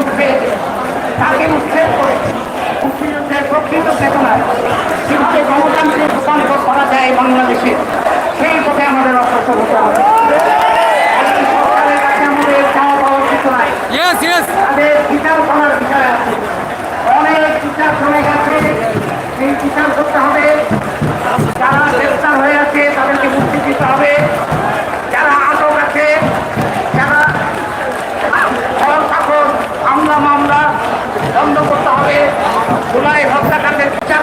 উদ্বেগ তাকে উচ্ছেদ করেছে মুক্তিযুদ্ধের প্রকৃত চেতনায় কিন্তু গণতান্ত্রিক রূপান্তর করা যায় বাংলাদেশে সেই পথে আমাদের অগ্রসর হতে হবে আমাদের চাওয়া পাওয়ার চেতনায় জুলাই হত্যাকাণ্ডের বিচার